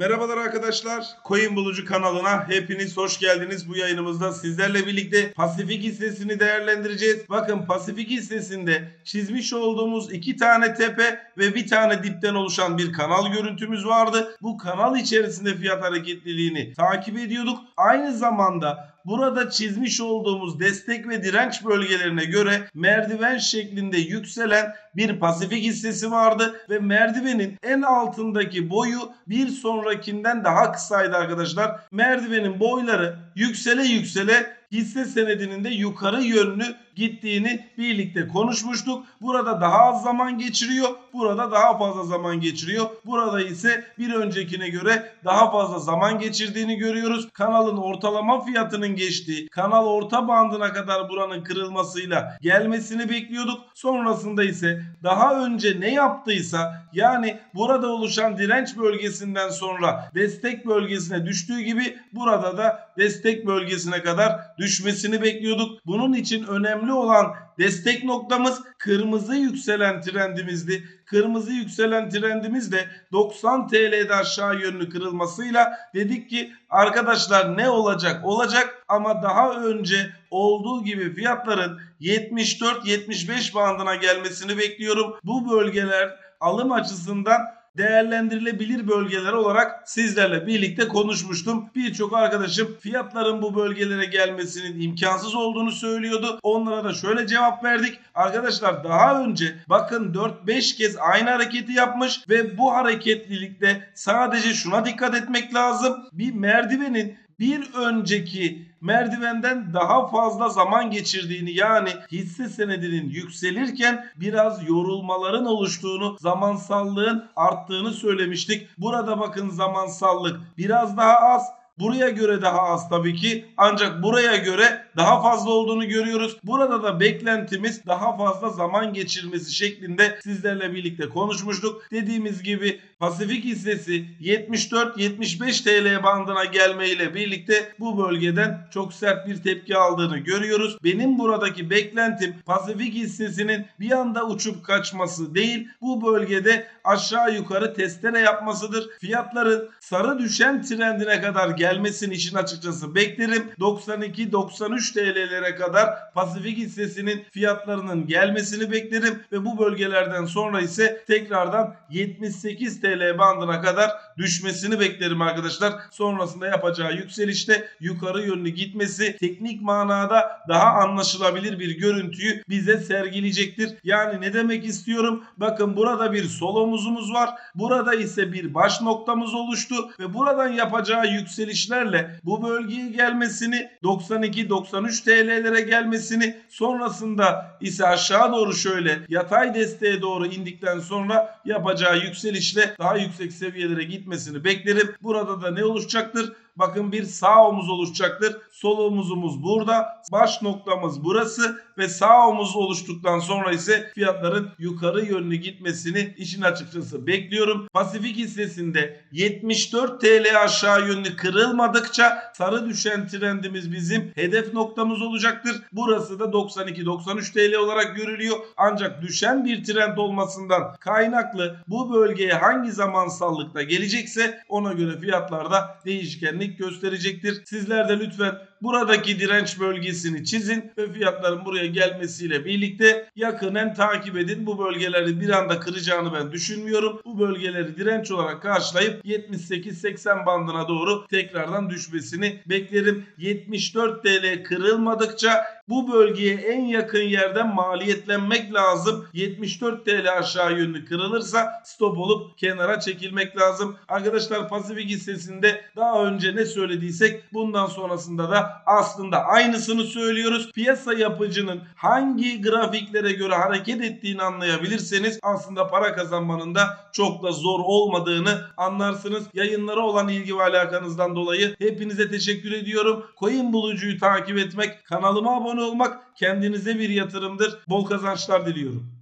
Merhabalar arkadaşlar. Coin Bulucu kanalına hepiniz hoş geldiniz. Bu yayınımızda sizlerle birlikte Pasifik hissesini değerlendireceğiz. Bakın Pasifik hissesinde çizmiş olduğumuz iki tane tepe ve bir tane dipten oluşan bir kanal görüntümüz vardı. Bu kanal içerisinde fiyat hareketliliğini takip ediyorduk. Aynı zamanda burada çizmiş olduğumuz destek ve direnç bölgelerine göre merdiven şeklinde yükselen bir Pasifik hissesi vardı ve merdivenin en altındaki boyu bir sonrakinden daha kısaydı arkadaşlar. Merdivenin boyları yüksele yüksele hisse senedinin de yukarı yönlü gittiğini birlikte konuşmuştuk. Burada daha az zaman geçiriyor. Burada daha fazla zaman geçiriyor. Burada ise bir öncekine göre daha fazla zaman geçirdiğini görüyoruz. Kanalın ortalama fiyatının geçtiği, kanal orta bandına kadar buranın kırılmasıyla gelmesini bekliyorduk. Sonrasında ise daha önce ne yaptıysa yani burada oluşan direnç bölgesinden sonra destek bölgesine düştüğü gibi burada da destek bölgesine kadar düşmesini bekliyorduk. Bunun için önemli olan destek noktamız kırmızı yükselen trendimizdi. Kırmızı yükselen trendimiz de 90 TL'de aşağı yönlü kırılmasıyla dedik ki arkadaşlar ne olacak olacak ama daha önce olduğu gibi fiyatların 74-75 bandına gelmesini bekliyorum. Bu bölgeler alım açısından değerlendirilebilir bölgeler olarak sizlerle birlikte konuşmuştum. Birçok arkadaşım fiyatların bu bölgelere gelmesinin imkansız olduğunu söylüyordu. Onlara da şöyle cevap verdik. Arkadaşlar daha önce bakın 4-5 kez aynı hareketi yapmış ve bu hareketlilikte sadece şuna dikkat etmek lazım. Bir merdivenin bir önceki merdivenden daha fazla zaman geçirdiğini yani hisse senedinin yükselirken biraz yorulmaların oluştuğunu, zamansallığın arttığını söylemiştik. Burada bakın zamansallık biraz daha az Buraya göre daha az tabii ki ancak buraya göre daha fazla olduğunu görüyoruz. Burada da beklentimiz daha fazla zaman geçirmesi şeklinde sizlerle birlikte konuşmuştuk. Dediğimiz gibi Pasifik hissesi 74-75 TL bandına gelmeyle birlikte bu bölgeden çok sert bir tepki aldığını görüyoruz. Benim buradaki beklentim Pasifik hissesinin bir anda uçup kaçması değil bu bölgede aşağı yukarı testere yapmasıdır. Fiyatların sarı düşen trendine kadar gelmesini için açıkçası beklerim. 92-93 TL'lere kadar Pasifik hissesinin fiyatlarının gelmesini beklerim ve bu bölgelerden sonra ise tekrardan 78 TL bandına kadar düşmesini beklerim arkadaşlar. Sonrasında yapacağı yükselişte yukarı yönlü gitmesi teknik manada daha anlaşılabilir bir görüntüyü bize sergileyecektir. Yani ne demek istiyorum? Bakın burada bir sol omuzumuz var. Burada ise bir baş noktamız oluştu ve buradan yapacağı yükselişlerle bu bölgeye gelmesini 92-93 TL'lere gelmesini sonrasında ise aşağı doğru şöyle yatay desteğe doğru indikten sonra yapacağı yükselişle daha yüksek seviyelere gitmesini beklerim. Burada da ne oluşacaktır? Bakın bir sağ omuz oluşacaktır. Sol omuzumuz burada. Baş noktamız burası ve sağ omuz oluştuktan sonra ise fiyatların yukarı yönlü gitmesini işin açıkçası bekliyorum. Pasifik hissesinde 74 TL aşağı yönlü kırılmadıkça sarı düşen trendimiz bizim hedef noktamız olacaktır. Burası da 92-93 TL olarak görülüyor. Ancak düşen bir trend olmasından kaynaklı bu bölgeye hangi zamansallıkta gelecekse ona göre fiyatlarda değişkenlik gösterecektir. Sizler de lütfen buradaki direnç bölgesini çizin ve fiyatların buraya gelmesiyle birlikte yakinen takip edin. Bu bölgeleri bir anda kıracağını ben düşünmüyorum. Bu bölgeleri direnç olarak karşılayıp 78-80 bandına doğru tekrardan düşmesini beklerim. 74 TL kırılmadıkça bu bölgeye en yakın yerden maliyetlenmek lazım. 74 TL aşağı yönlü kırılırsa stop olup kenara çekilmek lazım. Arkadaşlar Pasifik hissesinde daha önce ne söylediysek bundan sonrasında da aslında aynısını söylüyoruz. Piyasa yapıcının hangi grafiklere göre hareket ettiğini anlayabilirseniz aslında para kazanmanın da çok da zor olmadığını anlarsınız. Yayınlara olan ilgi ve alakanızdan dolayı hepinize teşekkür ediyorum. Coin bulucuyu takip etmek, kanalıma abone olmak kendinize bir yatırımdır. Bol kazançlar diliyorum.